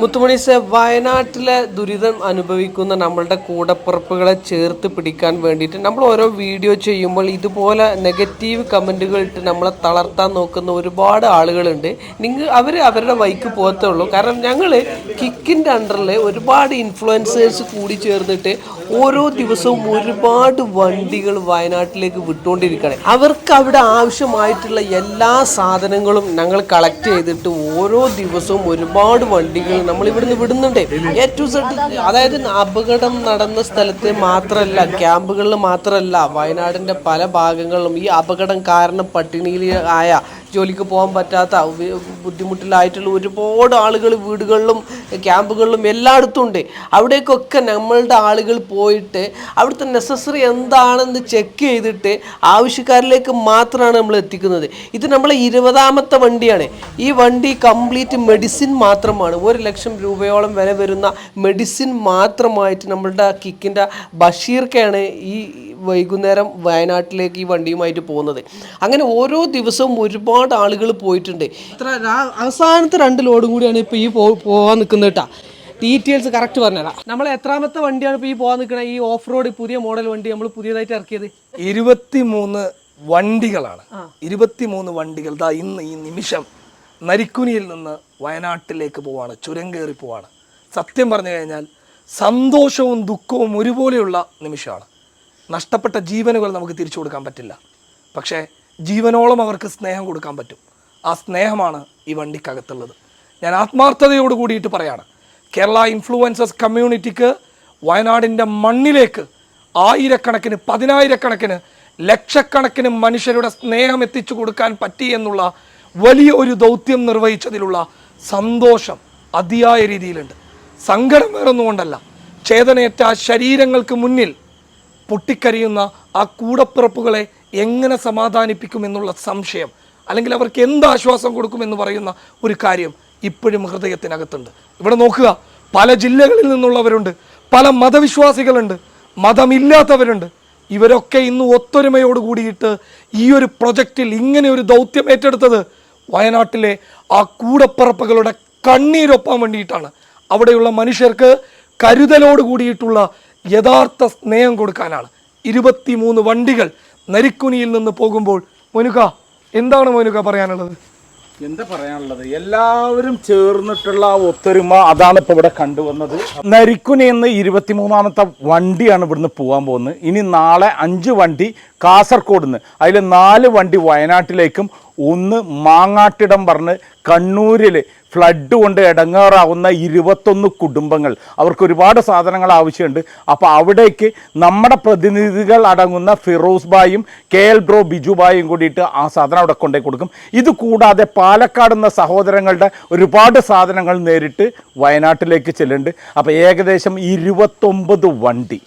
മുത്തുമണീസ് വയനാട്ടിലെ ദുരിതം അനുഭവിക്കുന്ന നമ്മളുടെ കൂടപ്പുറപ്പുകളെ ചേർത്ത് പിടിക്കാൻ വേണ്ടിയിട്ട് നമ്മൾ ഓരോ വീഡിയോ ചെയ്യുമ്പോൾ ഇതുപോലെ നെഗറ്റീവ് കമന്റുകൾ ഇട്ട് നമ്മളെ തളർത്താൻ നോക്കുന്ന ഒരുപാട് ആളുകളുണ്ട്. നിങ്ങൾ അവർ അവരുടെ വൈക്ക് പോകത്തേ ഉള്ളൂ. കാരണം ഞങ്ങൾ കിക്കിന്റെ അണ്ടറിൽ ഒരുപാട് ഇൻഫ്ലുവൻസേഴ്സ് കൂടി ചേർന്നിട്ട് ഓരോ ദിവസവും ഒരുപാട് വണ്ടികൾ വയനാട്ടിലേക്ക് വിട്ടുകൊണ്ടിരിക്കുകയാണ്. അവർക്ക് അവിടെ ആവശ്യമായിട്ടുള്ള എല്ലാ സാധനങ്ങളും ഞങ്ങൾ കളക്ട് ചെയ്തിട്ട് ഓരോ ദിവസവും ഒരുപാട് വണ്ടികൾ നമ്മൾ ഇവിടുന്ന് വിടുന്നുണ്ട്. എ ടു സെഡ് അതായത് അപകടം നടന്ന സ്ഥലത്തെ മാത്രമല്ല ക്യാമ്പുകളിൽ മാത്രമല്ല വയനാടിന്റെ പല ഭാഗങ്ങളിലും ഈ അപകടം കാരണം പട്ടിണിയിൽ ആയ ജോലിക്ക് പോകാൻ പറ്റാത്ത ബുദ്ധിമുട്ടിലായിട്ടുള്ള ഒരുപാട് ആളുകൾ വീടുകളിലും ക്യാമ്പുകളിലും എല്ലായിടത്തും ഉണ്ട്. അവിടേക്കൊക്കെ നമ്മളുടെ ആളുകൾ പോയിട്ട് അവിടുത്തെ നെസസറി എന്താണെന്ന് ചെക്ക് ചെയ്തിട്ട് ആവശ്യക്കാരിലേക്ക് മാത്രമാണ് നമ്മൾ എത്തിക്കുന്നത്. ഇത് നമ്മളെ ഇരുപതാമത്തെ വണ്ടിയാണ്. ഈ വണ്ടി കംപ്ലീറ്റ് മെഡിസിൻ മാത്രമാണ്. ഒരു ലക്ഷം രൂപയോളം വില വരുന്ന മെഡിസിൻ മാത്രമായിട്ട് നമ്മളുടെ കിക്കിന്റെ ബഷീർക്കാണ് ഈ വൈകുന്നേരം വയനാട്ടിലേക്ക് ഈ വണ്ടിയുമായിട്ട് പോകുന്നത്. അങ്ങനെ ഓരോ ദിവസവും ഒരുപാട് ആളുകൾ പോയിട്ടുണ്ട്. ഇത്ര അവസാനത്തെ രണ്ട് ലോഡും കൂടിയാണ് ഇപ്പോൾ ഈ പോവാൻ പോകാൻ നിൽക്കുന്നത് കേട്ടോ ഡീറ്റെയിൽസ് കറക്റ്റ് പറഞ്ഞുതരാം നമ്മൾ എത്രാമത്തെ വണ്ടിയാണ് ഇപ്പോൾ ഈ പോവാൻ നിൽക്കുന്നത് ഈ ഓഫ് റോഡ് പുതിയ മോഡൽ വണ്ടി നമ്മൾ പുതിയതായിട്ട് ഇറക്കിയത്? ഇരുപത്തി മൂന്ന് വണ്ടികളാണ്. ഇരുപത്തി മൂന്ന് വണ്ടികൾ ദാ ഇന്ന് ഈ നിമിഷം നരിക്കുനിയിൽ നിന്ന് വയനാട്ടിലേക്ക് പോവാണ്. ചുരം കയറി പോവാണ്. സത്യം പറഞ്ഞു കഴിഞ്ഞാൽ സന്തോഷവും ദുഃഖവും ഒരുപോലെയുള്ള നിമിഷമാണ്. നഷ്ടപ്പെട്ട ജീവനുകൾ നമുക്ക് തിരിച്ചു കൊടുക്കാൻ പറ്റില്ല. പക്ഷേ ജീവനോളം അവർക്ക് സ്നേഹം കൊടുക്കാൻ പറ്റും. ആ സ്നേഹമാണ് ഈ വണ്ടിക്കകത്തുള്ളത്. ഞാൻ ആത്മാർത്ഥതയോട് കൂടിയിട്ട് പറയാണ് കേരള ഇൻഫ്ലുവൻസസ് കമ്മ്യൂണിറ്റിക്ക് വയനാടിന്റെ മണ്ണിലേക്ക് ആയിരക്കണക്കിന് പതിനായിരക്കണക്കിന് ലക്ഷക്കണക്കിന് മനുഷ്യരുടെ സ്നേഹം എത്തിച്ചു കൊടുക്കാൻ പറ്റി എന്നുള്ള വലിയ ഒരു ദൗത്യം നിർവഹിച്ചതിലുള്ള സന്തോഷം അതിയായ രീതിയിലുണ്ട്. സങ്കടം വേറൊന്നുകൊണ്ടല്ല ചേതനയേറ്റ ശരീരങ്ങൾക്ക് മുന്നിൽ പൊട്ടിക്കരിയുന്ന ആ കൂടപ്പിറപ്പുകളെ എങ്ങനെ സമാധാനിപ്പിക്കും എന്നുള്ള സംശയം അല്ലെങ്കിൽ അവർക്ക് എന്ത് ആശ്വാസം കൊടുക്കുമെന്ന് പറയുന്ന ഒരു കാര്യം ഇപ്പോഴും ഹൃദയത്തിനകത്തുണ്ട്. ഇവിടെ നോക്കുക പല ജില്ലകളിൽ നിന്നുള്ളവരുണ്ട് പല മതവിശ്വാസികളുണ്ട് മതമില്ലാത്തവരുണ്ട്. ഇവരൊക്കെ ഇന്ന് ഒത്തൊരുമയോട് കൂടിയിട്ട് ഈ ഒരു പ്രൊജക്റ്റിൽ ഇങ്ങനെ ഒരു ദൗത്യം ഏറ്റെടുത്തത് വയനാട്ടിലെ ആ കൂടപ്പറപ്പുകളുടെ കണ്ണീരൊപ്പാൻ വേണ്ടിയിട്ടാണ്. അവിടെയുള്ള മനുഷ്യർക്ക് കരുതലോട് കൂടിയിട്ടുള്ള യഥാർത്ഥ സ്നേഹം കൊടുക്കാനാണ്. ഇരുപത്തിമൂന്ന് വണ്ടികൾ നരിക്കുനിയിൽ നിന്ന് പോകുമ്പോൾ മോനുക എന്താണ് മോനുക പറയാനുള്ളത്? എന്താ പറയാനുള്ളത്? എല്ലാവരും ചേർന്നിട്ടുള്ള ആ ഒത്തൊരുമ അതാണ് ഇപ്പൊ ഇവിടെ കണ്ടുവന്നത്. നരിക്കുനി എന്ന് ഇരുപത്തിമൂന്നാമത്തെ വണ്ടിയാണ് ഇവിടുന്ന് പോകാൻ പോകുന്നത്. ഇനി നാളെ അഞ്ച് വണ്ടി കാസർഗോഡ് നിന്ന് അതിൽ നാല് വണ്ടി വയനാട്ടിലേക്കും ഒന്ന് മാങ്ങാട്ടിടം പറഞ്ഞ് കണ്ണൂരിൽ ഫ്ലഡ് കൊണ്ട് ഇടങ്ങാറാവുന്ന ഇരുപത്തൊന്ന് കുടുംബങ്ങൾ. അവർക്ക് ഒരുപാട് സാധനങ്ങൾ ആവശ്യമുണ്ട്. അപ്പോൾ അവിടേക്ക് നമ്മുടെ പ്രതിനിധികൾ അടങ്ങുന്ന ഫിറോസ് ബായും കെ എൽ ബ്രോ ബിജു ബായും കൂടിയിട്ട് ആ സാധനം അവിടെ കൊണ്ടേ കൊടുക്കും. ഇത് കൂടാതെ പാലക്കാട് എന്ന സഹോദരങ്ങളുടെ ഒരുപാട് സാധനങ്ങൾ നേരിട്ട് വയനാട്ടിലേക്ക് ചെല്ലുന്നുണ്ട്. അപ്പോൾ ഏകദേശം ഇരുപത്തൊമ്പത് വണ്ടി.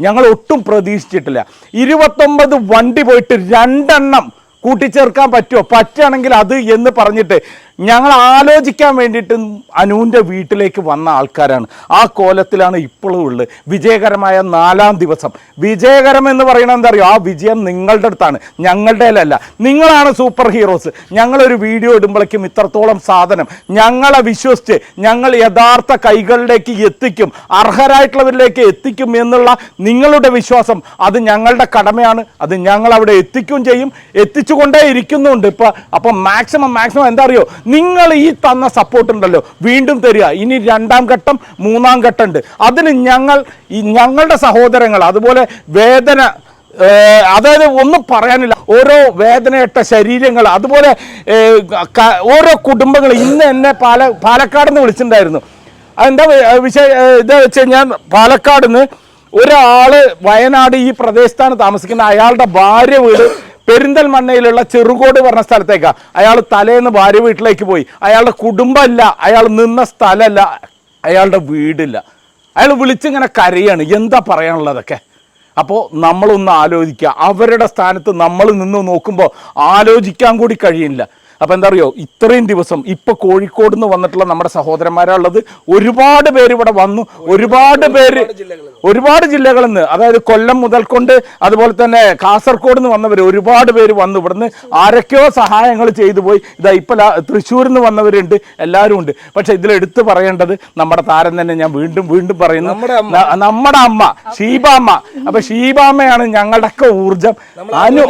ഞങ്ങൾ ഒട്ടും പ്രതീക്ഷിച്ചിട്ടില്ല. ഇരുപത്തൊമ്പത് വണ്ടി പോയിട്ട് രണ്ടെണ്ണം കൂട്ടിച്ചേർക്കാൻ പറ്റുമോ? പറ്റുകയാണെങ്കിൽ അത് എന്ന് പറഞ്ഞിട്ട് ഞങ്ങൾ ആലോചിക്കാൻ വേണ്ടിയിട്ട് അനുവിന്റെ വീട്ടിലേക്ക് വന്ന ആൾക്കാരാണ്. ആ കോലത്തിലാണ് ഇപ്പോഴും ഉള്ളത്. വിജയകരമായ നാലാം ദിവസം. വിജയകരം എന്ന് പറയുന്നത് എന്താ അറിയോ? ആ വിജയം നിങ്ങളുടെ അടുത്താണ്. ഞങ്ങളുടേലല്ല നിങ്ങളാണ് സൂപ്പർ ഹീറോസ്. ഞങ്ങളൊരു വീഡിയോ ഇടുമ്പോഴേക്കും ഇത്രത്തോളം സാധനം. ഞങ്ങളെ വിശ്വസിച്ച് ഞങ്ങൾ യഥാർത്ഥ കൈകളിലേക്ക് എത്തിക്കും. അർഹരായിട്ടുള്ളവരിലേക്ക് എത്തിക്കും എന്നുള്ള നിങ്ങളുടെ വിശ്വാസം. അത് ഞങ്ങളുടെ കടമയാണ്. അത് ഞങ്ങൾ അവിടെ എത്തിക്കുകയും ചെയ്യും. എത്തിച്ചുകൊണ്ടേ ഇരിക്കുന്നുണ്ട് ഇപ്പം. അപ്പം മാക്സിമം മാക്സിമം എന്താ അറിയോ? നിങ്ങൾ ഈ തന്ന സപ്പോർട്ട് ഉണ്ടല്ലോ. വീണ്ടും തരിക. ഇനി രണ്ടാം ഘട്ടം മൂന്നാം ഘട്ടം ഉണ്ട്. അതിന് ഞങ്ങൾ ഈ ഞങ്ങളുടെ സഹോദരങ്ങൾ അതുപോലെ വേദന അതായത് ഒന്നും പറയാനില്ല. ഓരോ വേദനയിട്ട ശരീരങ്ങൾ അതുപോലെ ഓരോ കുടുംബങ്ങൾ ഇന്ന് എന്നെ പാല പാലക്കാട് നിന്ന് വിളിച്ചിട്ടുണ്ടായിരുന്നു വി- വിഷയം ഇത് വെച്ച് കഴിഞ്ഞാൽ പാലക്കാട് നിന്ന് ഒരാൾ വയനാട് ഈ പ്രദേശത്താണ് താമസിക്കുന്നത്. അയാളുടെ ഭാര്യ വീട് പെരിന്തൽമണ്ണയിലുള്ള ചെറുകോട് പറഞ്ഞ സ്ഥലത്തേക്കാ. അയാൾ തലേന്ന് ഭാര്യ വീട്ടിലേക്ക് പോയി. അയാളുടെ കുടുംബമല്ല. അയാൾ നിന്ന സ്ഥലമല്ല. അയാളുടെ വീടില്ല. അയാൾ വിളിച്ചിങ്ങനെ കരയാണ്. എന്താ പറയാനുള്ളതൊക്കെ? അപ്പോൾ നമ്മളൊന്ന് ആലോചിക്കുക. അവരുടെ സ്ഥാനത്ത് നമ്മൾ നിന്ന് നോക്കുമ്പോൾ ആലോചിക്കാൻ കൂടി കഴിയില്ല. അപ്പൊ എന്താ അറിയോ ഇത്രയും ദിവസം ഇപ്പോൾ കോഴിക്കോട് നിന്ന് വന്നിട്ടുള്ള നമ്മുടെ സഹോദരന്മാരുള്ളത് ഒരുപാട് പേര് ഇവിടെ വന്നു. ഒരുപാട് പേര് ഒരുപാട് ജില്ലകളിൽ നിന്ന് അതായത് കൊല്ലം മുതൽ കൊണ്ട് അതുപോലെ തന്നെ കാസർഗോഡ് നിന്ന് വന്നവർ ഒരുപാട് പേര് വന്നു. ഇവിടുന്ന് ആരൊക്കെയോ സഹായങ്ങൾ ചെയ്തു പോയി. ഇതാ ഇപ്പം ലാ- തൃശ്ശൂരിൽ നിന്ന് വന്നവരുണ്ട്. എല്ലാവരും ഉണ്ട്. പക്ഷെ ഇതിൽ എടുത്തു പറയേണ്ടത് നമ്മുടെ താരം തന്നെ ഞാൻ വീണ്ടും വീണ്ടും പറയുന്നു. നമ്മുടെ അമ്മ. ഷീബാമ്മ അപ്പൊ ഷീബാമ്മയാണ് ഞങ്ങളുടെയൊക്കെ ഊർജം അനു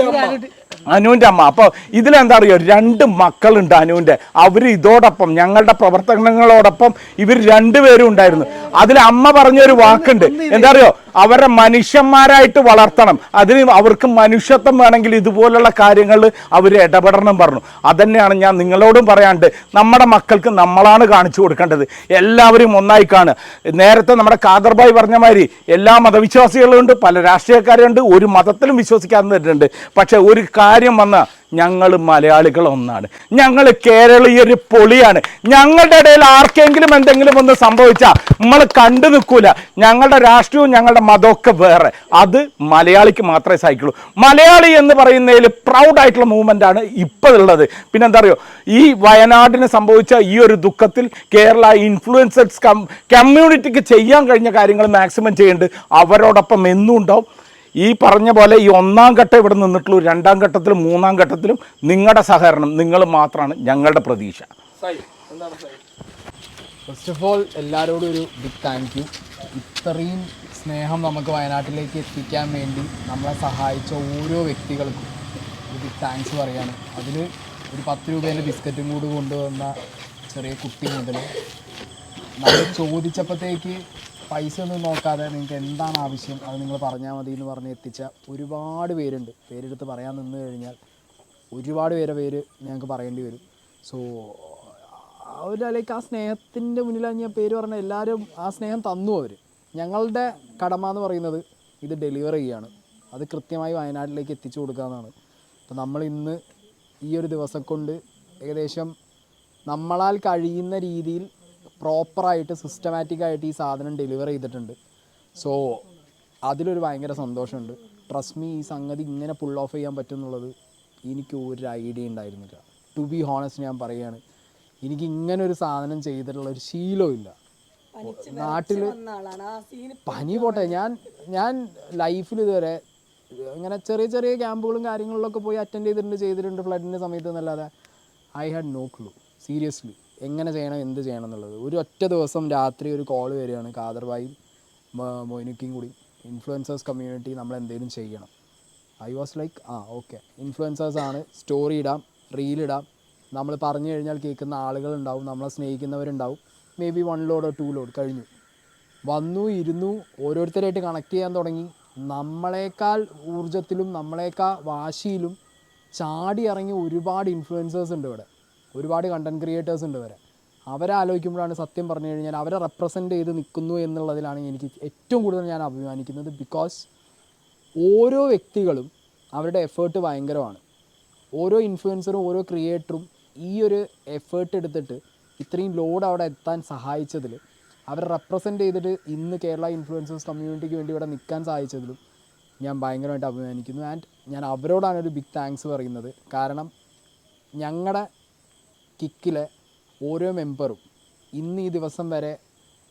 അനുവിന്റെ അമ്മ. അപ്പോൾ ഇതിലെന്താ അറിയോ? രണ്ട് മക്കളുണ്ട് അനുവിന്റെ അവർ ഇതോടൊപ്പം ഞങ്ങളുടെ പ്രവർത്തനങ്ങളോടൊപ്പം ഇവർ രണ്ടുപേരും ഉണ്ടായിരുന്നു. അതിൽ അമ്മ പറഞ്ഞൊരു വാക്കുണ്ട്. എന്താ അറിയോ? അവരെ മനുഷ്യന്മാരായിട്ട് വളർത്തണം. അതിന് അവർക്ക് മനുഷ്യത്വം വേണമെങ്കിൽ ഇതുപോലുള്ള കാര്യങ്ങൾ അവർ ഇടപെടണം പറഞ്ഞു. അതന്നെയാണ് ഞാൻ നിങ്ങളോടും പറയാണ്ട് നമ്മുടെ മക്കൾക്ക് നമ്മളാണ് കാണിച്ചു കൊടുക്കേണ്ടത്. എല്ലാവരും ഒന്നായി കാണുക. നേരത്തെ നമ്മുടെ കാദർബായി പറഞ്ഞ മാതിരി എല്ലാ മതവിശ്വാസികളുണ്ട് പല രാഷ്ട്രീയക്കാരുണ്ട് ഒരു മതത്തിലും വിശ്വസിക്കാതെ തന്നിട്ടുണ്ട് പക്ഷേ ഒരു കാര്യം വന്ന ഞങ്ങൾ മലയാളികൾ ഒന്നാണ്. ഞങ്ങൾ കേരളീയർ പൊളിയാണ്. ഞങ്ങളുടെ ഇടയിൽ ആർക്കെങ്കിലും എന്തെങ്കിലും ഒന്ന് സംഭവിച്ചാൽ നമ്മൾ കണ്ടു നിൽക്കൂല. ഞങ്ങളുടെ രാഷ്ട്രീയവും ഞങ്ങളുടെ മതമൊക്കെ വേറെ. അത് മലയാളിക്ക് മാത്രമേ സഹിക്കുള്ളൂ മലയാളി എന്ന് പറയുന്നതിൽ പ്രൗഡായിട്ടുള്ള ആണ് ഇപ്പോൾ ഉള്ളത് പിന്നെ എന്താ പറയുക ഈ വയനാടിന് സംഭവിച്ച ഈ ഒരു ദുഃഖത്തിൽ കേരള ഇൻഫ്ലുവൻസേഴ്സ് കമ്മ്യൂണിറ്റിക്ക് ചെയ്യാൻ കഴിഞ്ഞ കാര്യങ്ങൾ മാക്സിമം ചെയ്യേണ്ടത് അവരോടൊപ്പം എന്നും ഉണ്ടാവും. ഈ പറഞ്ഞ പോലെ ഈ ഒന്നാം ഘട്ടം ഇവിടെ നിന്നിട്ടുള്ളൂ രണ്ടാം ഘട്ടത്തിലും മൂന്നാം ഘട്ടത്തിലും നിങ്ങളുടെ സഹകരണം നിങ്ങൾ മാത്രമാണ് ഞങ്ങളുടെ പ്രതീക്ഷ. ഫസ്റ്റ് ഓഫ് ഓൾ എല്ലാവരോടും ഒരു ബിഗ് താങ്ക് യു ഇത്രയും സ്നേഹം നമുക്ക് വയനാട്ടിലേക്ക് എത്തിക്കാൻ വേണ്ടി നമ്മളെ സഹായിച്ച ഓരോ വ്യക്തികൾക്കും ഒരു താങ്ക്സ് പറയാണ്. അതിൽ ഒരു പത്ത് രൂപേന്റെ ബിസ്ക്കറ്റും കൂടി കൊണ്ടുവന്ന ചെറിയ കുട്ടി മുതൽ നമ്മൾ ചോദിച്ചപ്പോഴത്തേക്ക് പൈസ ഒന്നും നോക്കാതെ നിങ്ങൾക്ക് എന്താണ് ആവശ്യം അത് നിങ്ങൾ പറഞ്ഞാൽ മതി എന്ന് പറഞ്ഞ് എത്തിച്ച ഒരുപാട് പേരുണ്ട്. പേരെടുത്ത് പറയാൻ നിന്ന് കഴിഞ്ഞാൽ ഒരുപാട് പേരെ പേര് ഞങ്ങൾക്ക് പറയേണ്ടി വരും. സോ അവർ ലൈക്ക് ആ സ്നേഹത്തിന്റെ മുന്നിലാണ് ഞാൻ പേര് പറഞ്ഞ എല്ലാവരും ആ സ്നേഹം തന്നു അവർ ഞങ്ങളുടെ കടമ എന്ന് പറയുന്നത് ഇത് ഡെലിവർ ചെയ്യുകയാണ് അത് കൃത്യമായി വയനാട്ടിലേക്ക് എത്തിച്ചു കൊടുക്കുക എന്നാണ് അപ്പോൾ നമ്മൾ ഇന്ന് ഈ ഒരു ദിവസം കൊണ്ട് ഏകദേശം നമ്മളാൽ കഴിയുന്ന രീതിയിൽ പ്രോപ്പറായിട്ട് സിസ്റ്റമാറ്റിക് ആയിട്ട് ഈ സാധനം ഡെലിവർ ചെയ്തിട്ടുണ്ട്. സോ അതിലൊരു ഭയങ്കര സന്തോഷമുണ്ട്. ട്രസ്റ്റ് മീ ഈ സംഗതി ഇങ്ങനെ പുൾ ഓഫ് ചെയ്യാൻ പറ്റും എന്നുള്ളത് എനിക്ക് ഒരു ഐഡിയ ഉണ്ടായിരുന്നില്ല. ടു ബി ഹോണസ്റ്റ് ഞാൻ പറയുകയാണ് എനിക്ക് ഇങ്ങനെ ഒരു സാധനം ചെയ്തിട്ടുള്ള ഒരു ശീലവും ഇല്ല. നാട്ടിൽ പനി പോട്ടെ ഞാൻ ഞാൻ ലൈഫിൽ ഇതുവരെ ഇങ്ങനെ ചെറിയ ചെറിയ ക്യാമ്പുകളും കാര്യങ്ങളിലൊക്കെ പോയി അറ്റൻഡ് ചെയ്തിട്ടുണ്ട് ചെയ്തിട്ടുണ്ട് ഫ്ലഡിന്റെ സമയത്ത് എന്നല്ലാതെ. I had no clue seriously എങ്ങനെ ചെയ്യണം എന്ത് ചെയ്യണം എന്നുള്ളത്. ഒരു ഒറ്റ ദിവസം രാത്രി ഒരു കോൾ വരികയാണ്. കാദർബായി മൊയിനുക്കിയും കൂടി. ഇൻഫ്ലുവൻസേഴ്സ് കമ്മ്യൂണിറ്റി നമ്മൾ എന്തെങ്കിലും ചെയ്യണം. I was like ah okay influencers ആണ് സ്റ്റോറി ഇടാം റീൽ ഇടാം. നമ്മൾ പറഞ്ഞു കഴിഞ്ഞാൽ കേൾക്കുന്ന ആളുകളുണ്ടാവും നമ്മളെ സ്നേഹിക്കുന്നവരുണ്ടാവും. മേ ബി വൺ ലോഡോ ടു ലോഡ് കഴിഞ്ഞു. വന്നു ഇരുന്നു ഓരോരുത്തരായിട്ട് കണക്ട് ചെയ്യാൻ തുടങ്ങി. നമ്മളെക്കാൾ ഊർജത്തിലും നമ്മളെക്കാൾ വാശിയിലും ചാടി ഇറങ്ങി ഒരുപാട് ഇൻഫ്ലുവൻസേഴ്സ് ഉണ്ട് ഇവിടെ. ഒരുപാട് കണ്ടന്റ് ക്രിയേറ്റേഴ്സ് ഉണ്ട് വരെ അവരെ ആലോചിക്കുമ്പോഴാണ് സത്യം പറഞ്ഞു കഴിഞ്ഞാൽ അവരെ റെപ്രസെന്റ് ചെയ്ത് നിൽക്കുന്നു എന്നുള്ളതിലാണ് എനിക്ക് ഏറ്റവും കൂടുതൽ ഞാൻ അഭിമാനിക്കുന്നത് ബിക്കോസ് ഓരോ വ്യക്തികളും അവരുടെ എഫേർട്ട് ഭയങ്കരമാണ്. ഓരോ ഇൻഫ്ലുവൻസറും ഓരോ ക്രിയേറ്ററും ഈ ഒരു എഫേർട്ട് എടുത്തിട്ട് ഇത്രയും ലോഡ് അവിടെ എത്താൻ സഹായിച്ചതിൽ അവരെ റെപ്രസെന്റ് ചെയ്തിട്ട് ഇന്ന് കേരള ഇൻഫ്ലുവൻസേഴ്സ് കമ്മ്യൂണിറ്റിക്ക് വേണ്ടി ഇവിടെ നിൽക്കാൻ സഹായിച്ചതിലും ഞാൻ ഭയങ്കരമായിട്ട് അഭിമാനിക്കുന്നു. ആൻഡ് ഞാൻ അവരോടാണ് ഒരു ബിഗ് താങ്ക്സ് പറയുന്നത്. കാരണം ഞങ്ങളുടെ കിക്കിലെ ഓരോ മെമ്പറും ഇന്ന് ഈ ദിവസം വരെ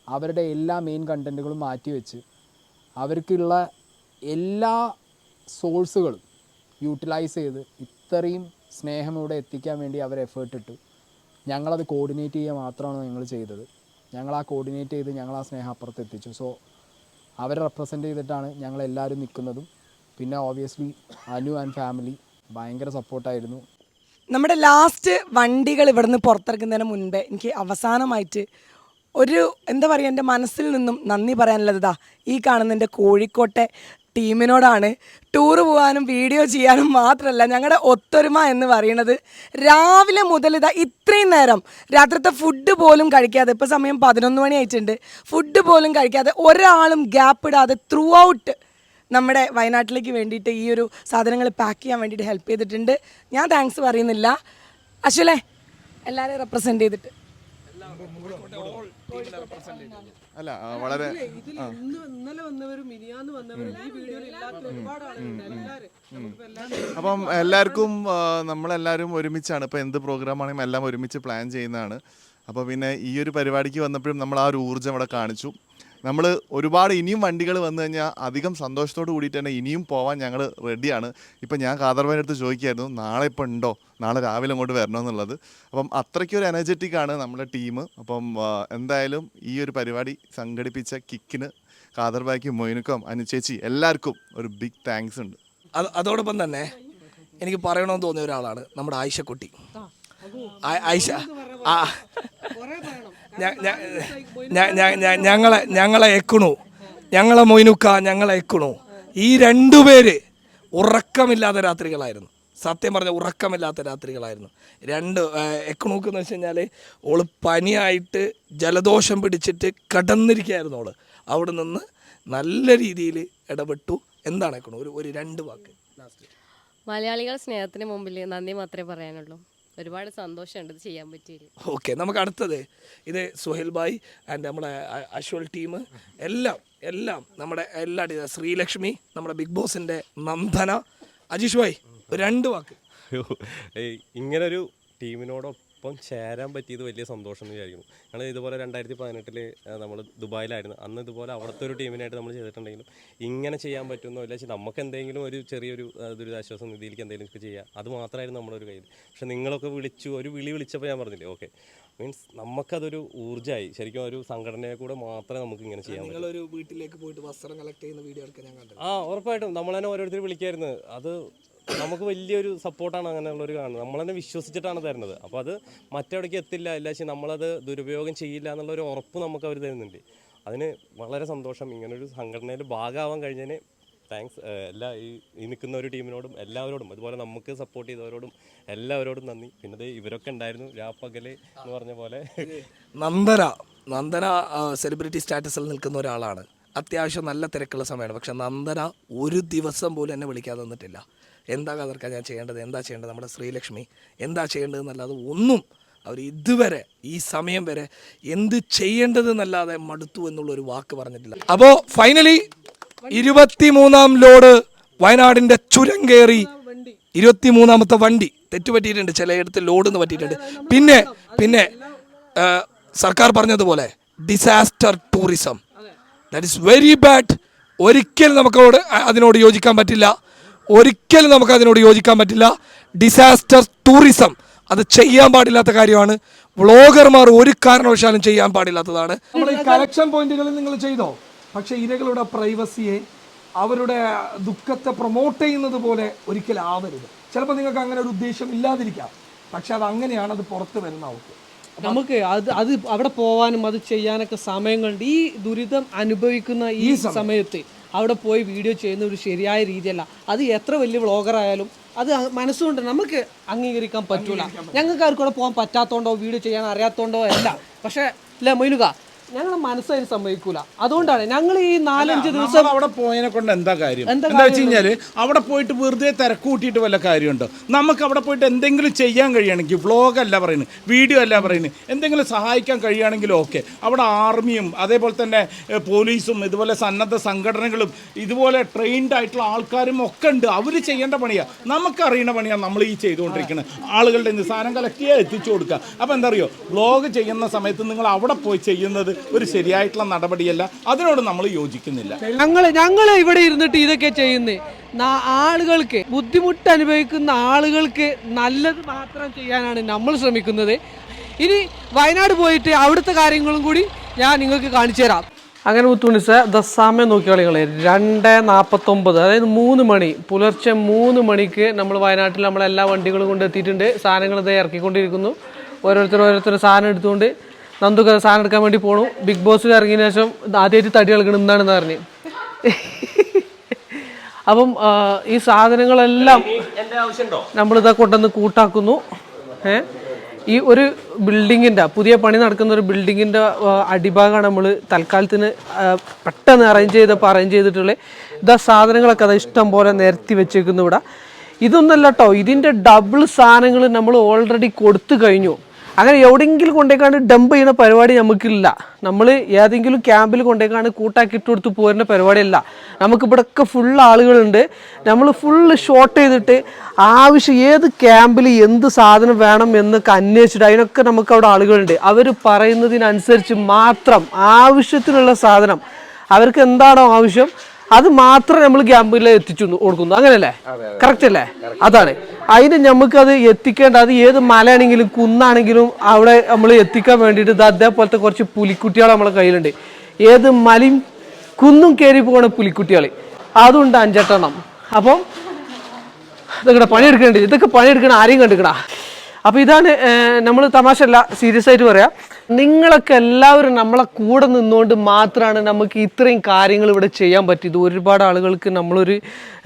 അവരുടെ എല്ലാ മെയിൻ കണ്ടന്റുകളും മാറ്റിവെച്ച് അവർക്കുള്ള എല്ലാ സോഴ്സുകളും യൂട്ടിലൈസ് ചെയ്ത് ഇത്രയും സ്നേഹം ഇവിടെ എത്തിക്കാൻ വേണ്ടി അവർ എഫേർട്ട് ഇട്ടു. ഞങ്ങളത് കോർഡിനേറ്റ് ചെയ്യുക മാത്രമാണ് ഞങ്ങൾ ചെയ്തത്. ഞങ്ങൾ ആ കോർഡിനേറ്റ് ചെയ്ത് ഞങ്ങൾ ആ സ്നേഹം അപ്പുറത്ത് എത്തിച്ചു. സോ അവരെ റെപ്രസെന്റ് ചെയ്തിട്ടാണ് ഞങ്ങളെല്ലാവരും നിൽക്കുന്നതും. പിന്നെ ഓബിയസ്ലി അനു ആൻഡ് ഫാമിലി ഭയങ്കര സപ്പോർട്ടായിരുന്നു നമ്മുടെ ലാസ്റ്റ് വണ്ടികൾ ഇവിടുന്ന് പുറത്തിറക്കുന്നതിന് മുൻപേ എനിക്ക് അവസാനമായിട്ട് ഒരു എന്താ പറയുക എന്റെ മനസ്സിൽ നിന്നും നന്ദി പറയാനുള്ളത് ഈ കാണുന്ന എന്റെ കോഴിക്കോട്ടെ ടീമിനോടാണ്. ടൂർ പോകാനും വീഡിയോ ചെയ്യാനും മാത്രമല്ല ഞങ്ങളുടെ ഒത്തൊരുമ എന്ന് പറയുന്നത് രാവിലെ മുതൽ ഇതാ ഇത്രയും നേരം രാത്രിത്തെ ഫുഡ് പോലും കഴിക്കാതെ ഇപ്പോൾ സമയം പതിനൊന്ന് മണി ആയിട്ടുണ്ട് ഫുഡ് പോലും കഴിക്കാതെ ഒരാളും ഗ്യാപ്പ് ഇടാതെ ത്രൂ ഔട്ട് നമ്മുടെ വയനാട്ടിലേക്ക് വേണ്ടിയിട്ട് ഈ ഒരു സാധനങ്ങൾ പാക്ക് ചെയ്യാൻ വേണ്ടിയിട്ട് ഹെൽപ്പ് ചെയ്തിട്ടുണ്ട്. ഞാൻ താങ്ക്സ് പറയുന്നില്ല. അശ്വലേ എല്ലാവരെയും റെപ്രസെന്റ് ചെയ്തിട്ട്. അല്ല വളരെ ഇതിൽ ഇന്നലെ വന്നവരും മിനിയാന്ന് വന്നവരും ഈ വീഡിയോയിൽ ഇല്ലാത്ത ഒരുപാട് ആളുകളുണ്ട് എല്ലാവരും നമുക്കിപ്പോ അപ്പം എല്ലാവർക്കും നമ്മളെല്ലാവരും ഒരുമിച്ചാണ്. ഇപ്പം എന്ത് പ്രോഗ്രാം ആണെങ്കിലും എല്ലാം ഒരുമിച്ച് പ്ലാൻ ചെയ്യുന്നതാണ്. അപ്പോൾ പിന്നെ ഈ ഒരു പരിപാടിക്ക് വന്നപ്പോഴും നമ്മൾ ആ ഒരു ഊർജം അവിടെ കാണിച്ചു. നമ്മൾ ഒരുപാട് ഇനിയും വണ്ടികൾ വന്നു കഴിഞ്ഞാൽ അധികം സന്തോഷത്തോട് കൂടിയിട്ട് തന്നെ ഇനിയും പോവാൻ ഞങ്ങൾ റെഡിയാണ് ഇപ്പം ഞാൻ കാതർബാന്റെ അടുത്ത് ചോദിക്കായിരുന്നു നാളെ ഇപ്പോൾ ഉണ്ടോ? നാളെ രാവിലെ അങ്ങോട്ട് വരണമെന്നുള്ളത് അപ്പം അത്രയ്ക്കൊരു എനർജറ്റിക് ആണ് നമ്മുടെ ടീം അപ്പം എന്തായാലും ഈ ഒരു പരിപാടി സംഘടിപ്പിച്ച കിക്കിന് കാതർബായ്ക്കും മൊയിനുക്കും അനുചേച്ചി എല്ലാവർക്കും ഒരു ബിഗ് താങ്ക്സ് ഉണ്ട്. അത് അതോടൊപ്പം തന്നെ എനിക്ക് പറയണമെന്ന് തോന്നിയ ഒരാളാണ് നമ്മുടെ ആയിഷക്കുട്ടി ആ- ആയിഷ ആ ഞങ്ങളെ ഞങ്ങളെ എക്കണു ഞങ്ങളെ മൊയിനുക്ക ഞങ്ങളെ എക്കണു ഈ രണ്ടുപേര് ഉറക്കമില്ലാത്ത രാത്രികളായിരുന്നു. സത്യം പറഞ്ഞ ഉറക്കമില്ലാത്ത രാത്രികളായിരുന്നു. രണ്ട് എക്കണൂക്ക് എന്ന് വെച്ച് കഴിഞ്ഞാൽ ഓൾ പനിയായിട്ട് ജലദോഷം പിടിച്ചിട്ട് കടന്നിരിക്കുകയായിരുന്നു ഓൾ. അവിടെ നിന്ന് നല്ല രീതിയിൽ ഇടപെട്ടു. എന്താണ് എക്കണു ഒരു ഒരു രണ്ട് വാക്ക്. ലാസ്റ്റ്. മലയാളികൾ സ്നേഹത്തിന് മുമ്പിൽ നന്ദി മാത്രമേ പറയാനുള്ളൂ. ഒരുപാട് സന്തോഷമുണ്ട് ഇത് ചെയ്യാൻ പറ്റിയില്ല ഓക്കെ നമുക്ക് അടുത്തത്. ഇത് സുഹേൽ ഭായ് ആൻഡ് നമ്മുടെ അശ്വൽ ടീം എല്ലാം എല്ലാം നമ്മുടെ എല്ലാ ശ്രീലക്ഷ്മി നമ്മുടെ ബിഗ് ബോസിന്റെ നന്ദന. അജീഷ് ഭായ് രണ്ട് വാക്ക്. ഇങ്ങനൊരു ടീമിനോടൊപ്പം ചേരാൻ പറ്റിയത് വലിയ സന്തോഷം എന്ന് വിചാരിക്കുന്നു. ഞങ്ങൾ ഇതുപോലെ രണ്ടായിരത്തി പതിനെട്ടിൽ നമ്മൾ ദുബായിലായിരുന്നു. അന്ന് ഇതുപോലെ അവിടുത്തെ ഒരു ടീമിനായിട്ട് നമ്മൾ ചെയ്തിട്ടുണ്ടെങ്കിലും ഇങ്ങനെ ചെയ്യാൻ പറ്റുന്നോ ഇല്ല നമുക്ക് എന്തെങ്കിലും ഒരു ചെറിയൊരു ദുരിതാശ്വാസ നിധിയിലേക്ക് എന്തെങ്കിലും ഒക്കെ ചെയ്യാം. അത് മാത്രമായിരുന്നു നമ്മളൊരു കയ്യിൽ. പക്ഷെ നിങ്ങളൊക്കെ വിളിച്ചു ഒരു വിളി വിളിച്ചപ്പോൾ ഞാൻ പറഞ്ഞില്ലേ ഓക്കെ. മീൻസ് നമുക്കതൊരു ഊർജമായി. ശരിക്കും ഒരു സംഘടനയെ കൂടെ മാത്രമേ നമുക്ക് ഇങ്ങനെ ചെയ്യാൻ നിങ്ങളൊരു വീട്ടിലേക്ക് പോയിട്ട് വസ്ത്രം കളക്ട് ചെയ്യുന്ന വീഡിയോ ഞാൻ കണ്ടു ആ ഉറപ്പായിട്ടും. നമ്മൾ തന്നെ ഓരോരുത്തർ വിളിക്കായിരുന്നു. അത് നമുക്ക് വലിയൊരു സപ്പോർട്ടാണ് അങ്ങനെയുള്ളവർ കാണുന്നത്. നമ്മൾ തന്നെ വിശ്വസിച്ചിട്ടാണ് തരുന്നത്. അപ്പോൾ അത് മറ്റെവിടേക്ക് എത്തില്ല. ഇല്ല പക്ഷേ നമ്മളത് ദുരുപയോഗം ചെയ്യില്ല എന്നുള്ള ഒരു ഉറപ്പ് നമുക്ക് അവർ തരുന്നുണ്ട്. അതിന് വളരെ സന്തോഷം. ഇങ്ങനൊരു സംഘടനയിൽ ഭാഗമാവാൻ കഴിഞ്ഞതിന് താങ്ക്സ് എല്ലാ ഈ നിൽക്കുന്ന ഒരു ടീമിനോടും എല്ലാവരോടും അതുപോലെ നമുക്ക് സപ്പോർട്ട് ചെയ്തവരോടും എല്ലാവരോടും നന്ദി. പിന്നെ ഇവരൊക്കെ ഉണ്ടായിരുന്നു. രാപ്പകൽ എന്ന് പറഞ്ഞ പോലെ. നന്ദന. നന്ദന സെലിബ്രിറ്റി സ്റ്റാറ്റസിൽ നിൽക്കുന്ന ഒരാളാണ്. അത്യാവശ്യം നല്ല തിരക്കുള്ള സമയമാണ്. പക്ഷെ നന്ദന ഒരു ദിവസം പോലും എന്നെ വിളിക്കാതെ നിന്നിട്ടില്ല. എന്താ കഥർക്ക ഞാൻ ചെയ്യേണ്ടത്? എന്താ ചെയ്യേണ്ടത് നമ്മുടെ ശ്രീലക്ഷ്മി? എന്താ ചെയ്യേണ്ടതെന്നല്ലാതെ ഒന്നും അവർ ഇതുവരെ ഈ സമയം വരെ എന്ത് ചെയ്യേണ്ടതെന്നല്ലാതെ മടുത്തു എന്നുള്ളൊരു വാക്ക് പറഞ്ഞിട്ടില്ല. അപ്പോൾ ഫൈനലി ഇരുപത്തിമൂന്നാം ലോഡ് വയനാടിന്റെ ചുരം കയറി ഇരുപത്തിമൂന്നാമത്തെ വണ്ടി തെറ്റുപറ്റിയിട്ടുണ്ട്. ചിലയിടത്ത് ലോഡ് എന്ന് പറ്റിയിട്ടുണ്ട്. പിന്നെ പിന്നെ സർക്കാർ പറഞ്ഞതുപോലെ disaster tourism that is very bad ഒരിക്കലും നമുക്കോട് അതിനോട് യോജിക്കാൻ പറ്റില്ല. ഒരിക്കലും നമുക്ക് അതിനോട് യോജിക്കാൻ പറ്റില്ല. ഡിസാസ്റ്റർ ടൂറിസം അത് ചെയ്യാൻ പാടില്ലാത്ത കാര്യമാണ്. വ്ളോഗർമാർ ഒരു കാരണവശാലും ചെയ്യാൻ പാടില്ലാത്തതാണ്. നമ്മൾ ഈ കളക്ഷൻ പോയിന്റുകളിൽ നിങ്ങൾ ചെയ്തോ? പക്ഷെ ഇരകളുടെ പ്രൈവസിയെ അവരുടെ ദുഃഖത്തെ പ്രൊമോട്ട് ചെയ്യുന്നത് പോലെ ഒരിക്കലും ആവരുത്. ചിലപ്പോൾ നിങ്ങൾക്ക് അങ്ങനെ ഒരു ഉദ്ദേശം ഇല്ലാതിരിക്കാം. പക്ഷെ അത് അങ്ങനെയാണ് അത് പുറത്ത് വരുന്ന അവർക്ക് നമുക്ക് അത് അത് അവിടെ പോവാനും അത് ചെയ്യാനൊക്കെ സമയങ്ങളുണ്ട്. ഈ ദുരിതം അനുഭവിക്കുന്ന ഈ സമയത്ത് അവിടെ പോയി വീഡിയോ ചെയ്യുന്ന ഒരു ശരിയായ രീതിയല്ല. അത് എത്ര വലിയ വ്ളോഗറായാലും അത് മനസ്സുകൊണ്ട് നമുക്ക് അംഗീകരിക്കാൻ പറ്റൂല. ഞങ്ങൾക്ക് ആർക്കും കൂടെ പോകാൻ പറ്റാത്തോണ്ടോ വീഡിയോ ചെയ്യാൻ അറിയാത്തോണ്ടോ അല്ല പക്ഷേ ഇല്ല മൊയിലുക ഞങ്ങളെ മനസ്സതിന് സമ്മതിക്കൂല. അതുകൊണ്ടാണ് ഞങ്ങൾ ഈ നാലഞ്ച് ദിവസം അവിടെ പോയതിനെ കൊണ്ട് എന്താ കാര്യം? എന്താ വെച്ച് കഴിഞ്ഞാൽ അവിടെ പോയിട്ട് വെറുതെ തിരക്ക് കൂട്ടിയിട്ട് വല്ല കാര്യമുണ്ടോ? നമുക്ക് അവിടെ പോയിട്ട് എന്തെങ്കിലും ചെയ്യാൻ കഴിയുകയാണെങ്കിൽ വ്ലോഗ് അല്ല പറയുന്നത് വീഡിയോ അല്ല പറയുന്നത്. എന്തെങ്കിലും സഹായിക്കാൻ കഴിയുകയാണെങ്കിൽ ഓക്കെ. അവിടെ ആർമിയും അതേപോലെ തന്നെ പോലീസും ഇതുപോലെ സന്നദ്ധ സംഘടനകളും ഇതുപോലെ ട്രെയിൻഡ് ആയിട്ടുള്ള ആൾക്കാരും ഒക്കെ ഉണ്ട്. അവർ ചെയ്യേണ്ട പണിയാണ് നമുക്ക് അറിയുന്ന പണിയാണ് നമ്മൾ ഈ ചെയ്തുകൊണ്ടിരിക്കുന്നത് ആളുകളുടെ സാധനം കളക്ട് ചെയ്യുക എത്തിച്ചു കൊടുക്കുക. അപ്പോൾ എന്താ അറിയോ? വ്ളോഗ് ചെയ്യുന്ന സമയത്ത് നിങ്ങൾ അവിടെ പോയി ചെയ്യുന്നത് ഒരു ശരിയായിട്ടുള്ള നടപടിയല്ല. അതിനോട് നമ്മൾ യോജിക്കുന്നില്ല. ഞങ്ങൾ ഞങ്ങൾ ഇവിടെ ഇരുന്നിട്ട് ഇതൊക്കെ ചെയ്യുന്നത് ആളുകൾക്ക് ബുദ്ധിമുട്ട് അനുഭവിക്കുന്ന ആളുകൾക്ക് നല്ലത് മാത്രം ചെയ്യാനാണ് നമ്മൾ ശ്രമിക്കുന്നത്. ഇനി വയനാട് പോയിട്ട് അവിടുത്തെ കാര്യങ്ങളും കൂടി ഞാൻ നിങ്ങൾക്ക് കാണിച്ചു തരാം. അങ്ങനെ മുത്തുണിസ ദസാമ്യം നോക്കി കളികളെ രണ്ട് നാൽപ്പത്തൊമ്പത് അതായത് മൂന്ന് മണി. പുലർച്ചെ മൂന്ന് മണിക്ക് നമ്മൾ വയനാട്ടിൽ നമ്മളെല്ലാ വണ്ടികളും കൊണ്ട് എത്തിയിട്ടുണ്ട്. സാധനങ്ങൾ ഇത് ഇറക്കിക്കൊണ്ടിരിക്കുന്നു. ഓരോരുത്തർ ഓരോരുത്തർ സാധനം എടുത്തുകൊണ്ട് നന്ദുക്ക് സാധനം എടുക്കാൻ വേണ്ടി പോണു. ബിഗ് ബോസ് ഇറങ്ങിയതിന് ശേഷം ആദ്യമായിട്ട് തടി കളിക്കണം എന്നാണെന്ന് പറഞ്ഞ്. അപ്പം ഈ സാധനങ്ങളെല്ലാം നമ്മളിതാ കൊണ്ടുവന്ന് കൂട്ടാക്കുന്നു. ഏ? ഈ ഒരു ബിൽഡിങ്ങിന്റെ പുതിയ പണി നടക്കുന്ന ഒരു ബിൽഡിങ്ങിന്റെ അടിഭാഗമാണ് നമ്മൾ തൽക്കാലത്തിന് പെട്ടെന്ന് അറേഞ്ച് ചെയ്തപ്പോൾ അറേഞ്ച് ചെയ്തിട്ടുള്ളത് ഇതാ സാധനങ്ങളൊക്കെ അത് ഇഷ്ടം പോലെ നിരത്തി വെച്ചേക്കുന്നു ഇവിടെ. ഇതൊന്നല്ല കേട്ടോ ഇതിന്റെ ഡബിൾ സാധനങ്ങൾ നമ്മൾ ഓൾറെഡി കൊടുത്തു കഴിഞ്ഞു. അങ്ങനെ എവിടെയെങ്കിലും കൊണ്ടേക്കാണ്ട് ഡംപ് ചെയ്യുന്ന പരിപാടി നമുക്കില്ല. നമ്മൾ ഏതെങ്കിലും ക്യാമ്പിൽ കൊണ്ടേക്കാണ്ട് കൂട്ടാക്കി ഇട്ട് കൊടുത്ത് പോരുന്ന പരിപാടിയല്ല. നമുക്ക് ഇവിടെയൊക്കെ ഫുൾ ആളുകളുണ്ട്. നമ്മൾ ഫുള്ള് ഷോർട്ട് ചെയ്തിട്ട് ആവശ്യം ഏത് ക്യാമ്പിൽ എന്ത് സാധനം വേണം എന്നൊക്കെ അന്വേഷിച്ചിട്ട് അതിനൊക്കെ നമുക്ക് അവിടെ ആളുകളുണ്ട്. അവർ പറയുന്നതിനനുസരിച്ച് മാത്രം ആവശ്യത്തിനുള്ള സാധനം. അവർക്ക് എന്താണോ ആവശ്യം അത് മാത്രം നമ്മൾ ക്യാമ്പിൽ എത്തിച്ചു കൊടുക്കുന്നു. അങ്ങനെയല്ലേ കറക്റ്റ് അല്ലേ? അതാണ്. അതിന് നമുക്കത് എത്തിക്കേണ്ട അത് ഏത് മലയാണെങ്കിലും കുന്നാണെങ്കിലും അവിടെ നമ്മൾ എത്തിക്കാൻ വേണ്ടിയിട്ട് ഇത് അതേപോലത്തെ കുറച്ച് പുലിക്കുട്ടികൾ നമ്മളെ കയ്യിലുണ്ട്. ഏത് മലയും കുന്നും കയറി പോകണ പുലിക്കുട്ടികൾ അതുണ്ട് അഞ്ചെട്ടെണ്ണം. അപ്പം ഇതൊക്കെ പണിയെടുക്കേണ്ടി ഇതൊക്കെ പണിയെടുക്കണ ആരെയും കണ്ടിക്കണ? അപ്പോൾ ഇതാണ് നമ്മൾ തമാശ അല്ല സീരിയസ് ആയിട്ട് പറയാം. നിങ്ങളൊക്കെ എല്ലാവരും നമ്മളെ കൂടെ നിന്നുകൊണ്ട് മാത്രമാണ് നമുക്ക് ഇത്രയും കാര്യങ്ങൾ ഇവിടെ ചെയ്യാൻ പറ്റിയത്. ഒരുപാട് ആളുകൾക്ക് നമ്മളൊരു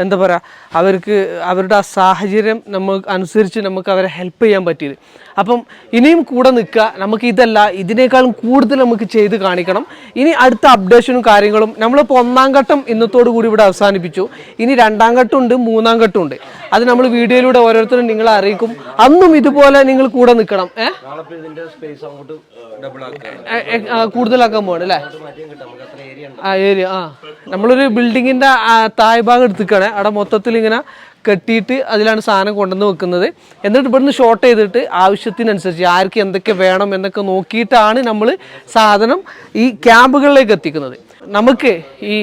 എന്താ പറയുക അവർക്ക് അവരുടെ ആ സാഹചര്യം നമ്മൾ അനുസരിച്ച് നമുക്ക് അവരെ ഹെൽപ്പ് ചെയ്യാൻ പറ്റിയത്. അപ്പം ഇനിയും കൂടെ നിൽക്കുക. നമുക്ക് ഇതല്ല ഇതിനേക്കാളും കൂടുതൽ നമുക്ക് ചെയ്ത് കാണിക്കണം. ഇനി അടുത്ത അപ്ഡേഷനും കാര്യങ്ങളും നമ്മളിപ്പോൾ ഒന്നാം ഘട്ടം ഇന്നത്തോടു കൂടി ഇവിടെ അവസാനിപ്പിച്ചു. ഇനി രണ്ടാം ഘട്ടം ഉണ്ട് മൂന്നാം ഘട്ടം ഉണ്ട്. അത് നമ്മൾ വീഡിയോയിലൂടെ ഓരോരുത്തരും നിങ്ങളെ അറിയിക്കും. അന്നും ഇതുപോലെ നിങ്ങൾ കൂടെ നിൽക്കണം. കൂടുതലാക്കാൻ പോകണം അല്ലേ? ആ ഏരിയ ആ. നമ്മളൊരു ബിൽഡിങ്ങിന്റെ താഴ്ഭാഗം ഭാഗം എടുത്തിക്കാണ് അവിടെ മൊത്തത്തിൽ ഇങ്ങനെ കെട്ടിയിട്ട് അതിലാണ് സാധനം കൊണ്ടുവന്ന് വെക്കുന്നത്. എന്നിട്ട് ഇവിടുന്ന് ഷോർട്ട് ചെയ്തിട്ട് ആവശ്യത്തിനനുസരിച്ച് ആർക്ക് എന്തൊക്കെ വേണം എന്നൊക്കെ നോക്കിയിട്ടാണ് നമ്മൾ സാധനം ഈ ക്യാമ്പുകളിലേക്ക് എത്തിക്കുന്നത്. നമുക്ക് ഈ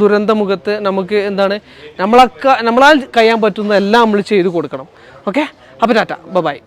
ദുരന്തമുഖത്ത് നമുക്ക് എന്താണ് നമ്മളൊക്കെ നമ്മളാൽ കഴിയാൻ പറ്റുന്ന എല്ലാം നമ്മൾ ചെയ്തു കൊടുക്കണം. ഓക്കെ അപ്പോൾ ടാറ്റ ബൈ.